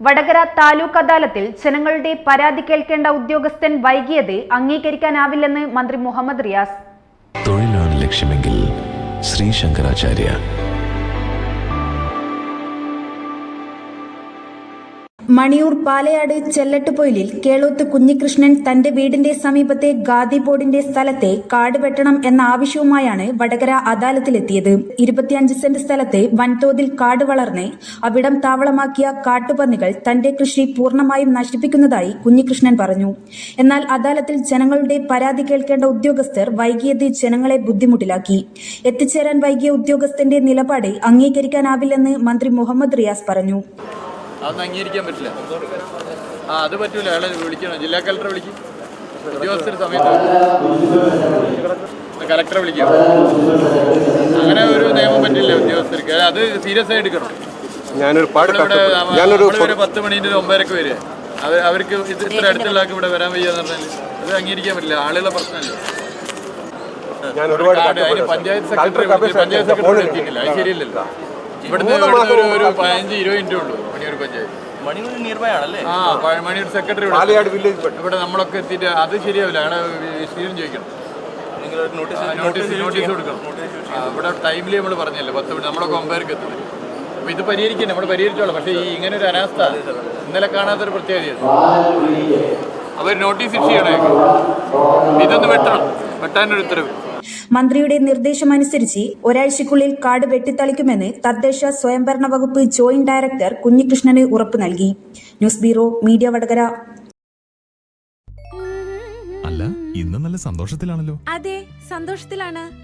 വടകര താലൂക്ക് അദാലത്തിൽ ജനങ്ങളുടെ പരാതി കേൾക്കേണ്ട ഉദ്യോഗസ്ഥൻ വൈകിയത് അംഗീകരിക്കാനാവില്ലെന്ന് മന്ത്രി മുഹമ്മദ് റിയാസ്. തൊഴിലാണ് ലക്ഷ്യമെങ്കിൽ ശ്രീ ശങ്കരാചാര്യ മണിയൂർ പാലയാട് ചെല്ലട്ടുപൊയിലിൽ കേളോത്ത് കുഞ്ഞികൃഷ്ണൻ തന്റെ വീടിന്റെ സമീപത്തെ ഗാദി ബോർഡിന്റെ സ്ഥലത്തെ കാട് വെട്ടണം എന്ന ആവശ്യവുമായാണ് വടകര അദാലത്തിലെത്തിയത്. ഇരുപത്തിയഞ്ച് സെന്റ് സ്ഥലത്തെ വൻതോതിൽ കാട് വളർന്ന് അവിടം താവളമാക്കിയ കാട്ടുപന്നികൾ തന്റെ കൃഷി പൂർണമായും നശിപ്പിക്കുന്നതായി കുഞ്ഞികൃഷ്ണൻ പറഞ്ഞു. എന്നാൽ അദാലത്തിൽ ജനങ്ങളുടെ പരാതി കേൾക്കേണ്ട ഉദ്യോഗസ്ഥർ വൈകിയത് ജനങ്ങളെ ബുദ്ധിമുട്ടിലാക്കി. എത്തിച്ചേരാൻ വൈകിയ ഉദ്യോഗസ്ഥന്റെ നിലപാട് അംഗീകരിക്കാനാവില്ലെന്ന് മന്ത്രി മുഹമ്മദ് റിയാസ് പറഞ്ഞു. അതൊന്നും അംഗീകരിക്കാൻ പറ്റില്ല. ആ അത് പറ്റൂല. അയാളെ വിളിക്കണം. ജില്ലാ കലക്ടറെ വിളിക്കും. ഉദ്യോഗസ്ഥർ സമയത്ത്. കലക്ടറെ വിളിക്കും. അങ്ങനെ ഒരു നിയമം പറ്റില്ല ഉദ്യോഗസ്ഥർക്ക്. അത് സീരിയസ് ആയി എടുക്കണം. ഞാനൊരു ഞാനൊരു ഒരു പത്ത് മണിന്റെ ഒമ്പതരക്ക് വരിക. അത് അവർക്ക് ഇത് ഇത്ര അടുത്തുള്ള ആൾക്ക് ഇവിടെ വരാൻ വയ്യ എന്ന് പറഞ്ഞാൽ അത് അംഗീകരിക്കാൻ പറ്റില്ല. ആളുകളെ പ്രശ്നമല്ല? ഞാൻ ഒരുപാട് അതിന് പഞ്ചായത്ത് സെക്രട്ടറി പഞ്ചായത്ത് സെക്രട്ടറി എത്തിയിട്ടില്ല. അത് ശരിയല്ലല്ലോ. ഇവിടുന്ന് ഒരു ഒരു മുമ്പ് പതിനഞ്ച് ഇരുപത് മിനിറ്റേ ഉള്ളൂ. മണിയൂർ പഞ്ചായത്ത് മണിയൂർ ആണല്ലേ? ആ മണിയൂർ സെക്രട്ടറി ഇവിടെ. നമ്മളൊക്കെ എത്തിയിട്ട് അത് ശരിയാവില്ല. അയാളെ വിശദീകരണം ചോദിക്കണം. നിങ്ങൾ നോട്ടീസ് നോട്ടീസ് നോട്ടീസ് കൊടുക്കണം. ആ, ഇവിടെ ടൈമിൽ നമ്മൾ പറഞ്ഞല്ലേ? പത്ത് മണി നമ്മളൊക്കെ ഒമ്പതരക്ക് എത്തുന്നത് അപ്പോൾ ഇത് പരിഹരിക്കണം നമ്മൾ പരിഹരിച്ചോളാം. പക്ഷേ ഈ ഇങ്ങനെ ഒരു അനാസ്ഥ ഇന്നലെ കാണാത്തൊരു പ്രത്യേകതയാണ് അവർ നോട്ടീസ് ഇഷ്യൂ ചെയ്യണേ ഇതൊന്ന് വെട്ടണം. വെട്ടാനൊരു ഉത്തരവ്. മന്ത്രിയുടെ നിർദ്ദേശമനുസരിച്ച് ഒരാഴ്ചയ്ക്കുള്ളിൽ കാട് വെട്ടിത്തളിക്കുമെന്ന് തദ്ദേശ സ്വയംഭരണ വകുപ്പ് ജോയിന്റ് ഡയറക്ടർ കുഞ്ഞികൃഷ്ണന് ഉറപ്പ് നൽകി. News bureau media Vadakara. അല്ല ഇന്ന് നല്ല സന്തോഷത്തിലാണല്ലോ. അതെ സന്തോഷത്തിലാണ്.